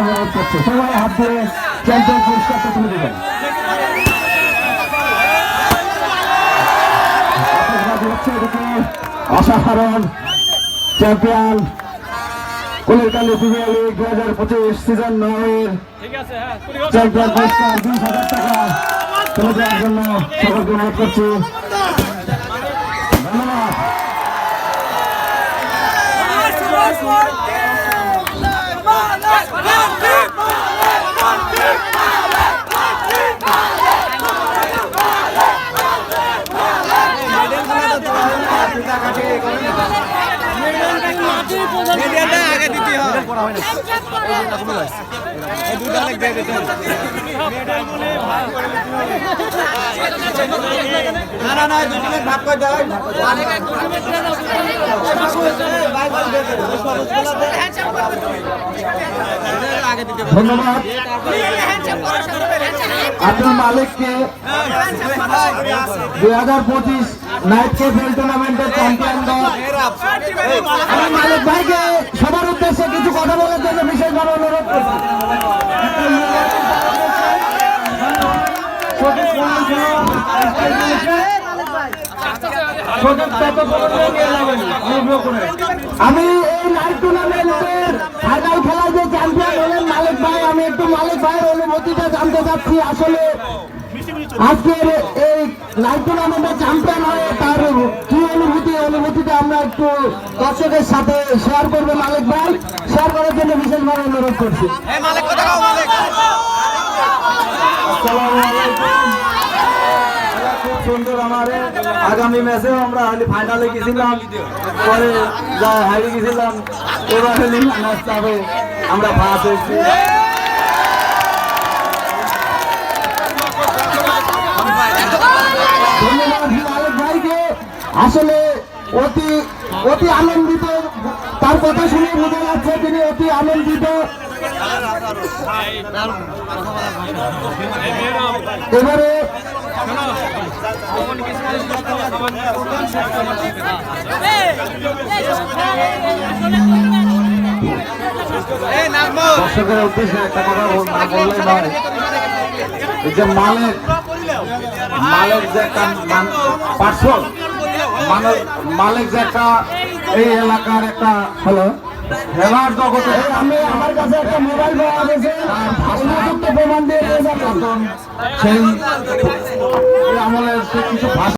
অনুরোধ করছে সবাই হাত দিয়ে চ্যাম্পিয়ন পুরস্কারটা তুলে দেবেন অসাধারণ চ্যাম্পিয়ন কলিকালী প্রিমিয়ার লিগ দু হাজার পঁচিশ সিজন নয়ের চ্যাম্পিয়ন পুরস্কার বিশ হাজার টাকা। তুলে দেওয়ার জন্য সকলকে অনুরোধ করছি। ধন্যবাদ। আগে দিতে হয় এই দুটো অনেক দিয়ে দিতে হবে। না না না দুটো ভাগ করে দেওয়া আগে দিতে হবে। পঁচিশ টুর্নামেন্টের সবার উদ্দেশ্যে কিছু কথা বলার জন্য বিশেষভাবে অনুরোধ করছি। আমি এই নাইট টুর্নামেন্টের ফাইনাল খেলায় যে চ্যাম্পিয়ন হলেন মালিক ভাই আমি একটু মালিক ভাইয়ের অনুভূতিটা জানতে চাচ্ছি আসলে আজকের এই নাইট টুর্নামেন্টের চ্যাম্পিয়ন হয়ে তার কি অনুভূতি অনুভূতিটা আমরা একটু দর্শকের সাথে শেয়ার করব। মালিক ভাই শেয়ার করার জন্য বিশেষভাবে অনুরোধ করছি। এই মালিক কথা কও মালিক? আসসালামু আলাইকুম। খুব সুন্দর আমার আগামী ম্যাচেও আমরা হলে ফাইনালে গেছিলাম পরে যা হারিয়ে গেছিলাম এবার হলে ম্যাচটা আমরা ফার্স্ট হয়েছি ধন্যবাদ মালিক ভাইকে আসলে অতি অতি আনন্দিত তার কথা শুনে বোঝা যাচ্ছে তিনি অতি আনন্দিত। এবারে দর্শকের উদ্দেশ্যে একটা কথা বল- না বললেই নয়। যে মালিক মালিক যে একটা পার্সন মালিক যে একটা এই এলাকার একটা হলো। খেলার জগতে আমি আমার কাছে একটা মোবাইল পাওয়া গেছে। প্রমাণ দিয়ে দিয়ে সেই আমলের কিছু ভাষা